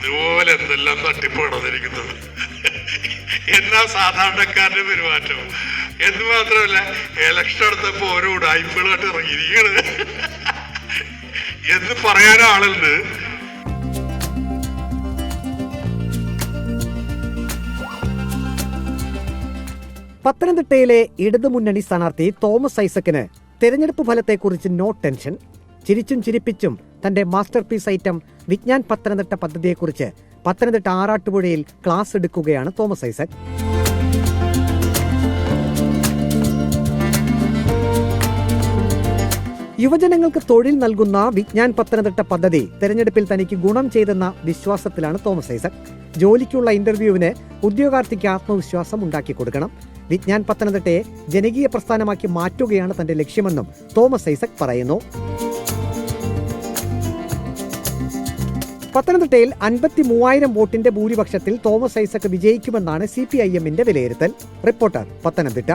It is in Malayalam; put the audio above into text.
ഇതുപോലെ എന്തെല്ലാം തട്ടിപ്പ് നടന്നിരിക്കുന്നത് എന്നാ സാധാരണക്കാരന്റെ പെരുമാറ്റം? എന്ന് മാത്രമല്ല ഇലക്ഷൻ എടുത്തപ്പോ ഓരോ ഉടായ്പകളായിട്ട് ഇറങ്ങിയിരിക്കണ്. എന്ന് പറയാൻ ആളുണ്ട്. പത്തനംതിട്ടയിലെ ഇടതുമുന്നണി സ്ഥാനാർത്ഥി തോമസ് ഐസക്കിന് തെരഞ്ഞെടുപ്പ് ഫലത്തെക്കുറിച്ച് നോ ടെൻഷൻ ചിരിച്ചും ചിരിപ്പിച്ചും തന്റെ masterpiece item Vigyan Pathanamthitta പദ്ധതിയെക്കുറിച്ച് പത്തനംതിട്ട ആറാട്ടുപുഴയിൽ ക്ലാസ് എടുക്കുകയാണ് തോമസ് ഐസക്. യുവജനങ്ങൾക്ക് തൊഴിൽ നൽകുന്ന വിജ്ഞാൻ പത്തനംതിട്ട പദ്ധതി തെരഞ്ഞെടുപ്പിൽ തനിക്ക് ഗുണം ചെയ്തെന്ന വിശ്വാസത്തിലാണ് തോമസ് ഐസക്. ജോലിക്കുള്ള ഇന്റർവ്യൂവിന് ഉദ്യോഗാർത്ഥിക്ക് ആത്മവിശ്വാസം ഉണ്ടാക്കി കൊടുക്കണം. വിജ്ഞാൻ പത്തനംതിട്ടയെ ജനകീയ പ്രസ്ഥാനമാക്കി മാറ്റുകയാണ് തന്റെ ലക്ഷ്യമെന്നും തോമസ് ഐസക് പറയുന്നു. പത്തനംതിട്ടയിൽ അൻപത്തി മൂവായിരം വോട്ടിന്റെ ഭൂരിപക്ഷത്തിൽ തോമസ് ഐസക് വിജയിക്കുമെന്നാണ് സി പി ഐ എമ്മിന്റെ വിലയിരുത്തൽ. റിപ്പോർട്ടർ പത്തനംതിട്ട.